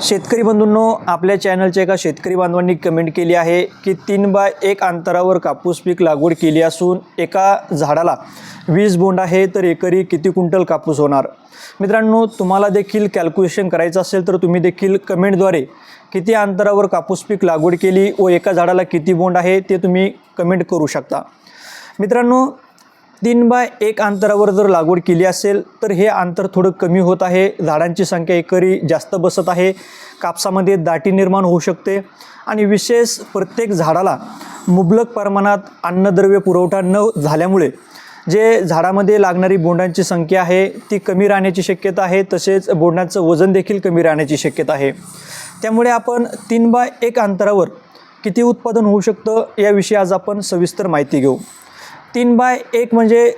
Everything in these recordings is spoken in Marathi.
शेतकरी बंधूंनो आपल्या चॅनलच्या एका शेतकरी बांधवांनी कमेंट केली आहे की तीन बाय एक अंतरावर कापूस पीक लागवड केली असून एका झाडाला वीस बोंड आहे तर एकरी किती क्विंटल कापूस होणार? मित्रांनो तुम्हाला देखील कॅल्क्युलेशन करायचं असेल तर तुम्ही देखील कमेंटद्वारे किती अंतरावर कापूस पीक लागवड केली व एका झाडाला किती बोंड आहे ते तुम्ही कमेंट करू शकता. मित्रांनो तीन बाय एक अंतरावर जर लागवड केली असेल तर हे अंतर थोडं कमी होत आहे. झाडांची संख्या एकरी जास्त बसत आहे. कापसामध्ये दाटी निर्माण होऊ शकते. आणि विशेष प्रत्येक झाडाला मुबलक प्रमाणात अन्नद्रव्य पुरवठा न झाल्यामुळे जे झाडामध्ये लागणारी बोंडांची संख्या आहे ती कमी राहण्याची शक्यता आहे. तसेच बोंडांचं वजन देखील कमी राहण्याची शक्यता आहे. त्यामुळे आपण तीन बाय एक अंतरावर किती उत्पादन होऊ शकतं याविषयी आज आपण सविस्तर माहिती घेऊ. तीन बाय एक म्हणजे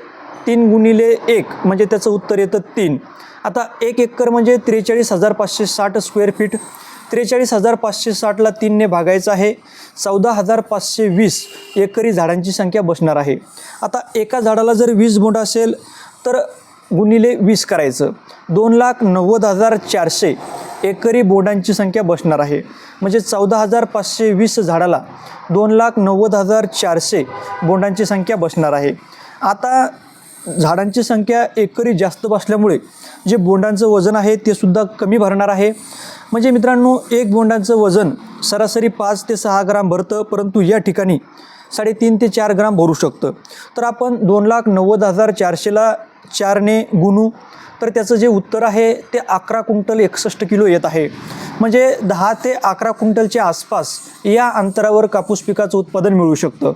तीन गुणिले एक म्हणजे त्याचं उत्तर येतं तीन. आता एक एकर म्हणजे त्रेचाळीस हजार पाचशे साठ स्क्वेअर फीट त्रेचाळीस हजार पाचशे साठला तीनने भागायचं आहे. चौदा हजार पाचशे वीस एकरी झाडांची संख्या बसणार आहे. आता एका झाडाला जर वीस बोंड असेल तर गुणिले वीस करायचं. दोन लाख नव्वद हजार चारशे एकरी बोंडांची संख्या बसणार आहे. म्हणजे चौदा हजार पाचशे वीस झाडाला दोन लाख नव्वद हजार चारशे बोंडांची संख्या बसणार आहे. आता झाडांची संख्या एकरी जास्त बसल्यामुळे जे बोंडांचं वजन आहे ते सुद्धा कमी भरणार आहे. म्हणजे मित्रांनो एक बोंडांचं वजन सरासरी पाच ते सहा ग्राम भरतं परंतु या ठिकाणी साडेतीन ते चार ग्राम भरू शकतं. तर आपण दोन लाख नव्वद हजार चारशेला चारने गुणू. तर त्याचं जे उत्तर आहे ते अकरा क्विंटल एकसष्ट किलो येत आहे. म्हणजे दहा ते अकरा क्विंटलच्या आसपास या अंतरावर कापूस पिकाचं उत्पादन मिळू शकतं.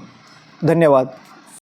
धन्यवाद.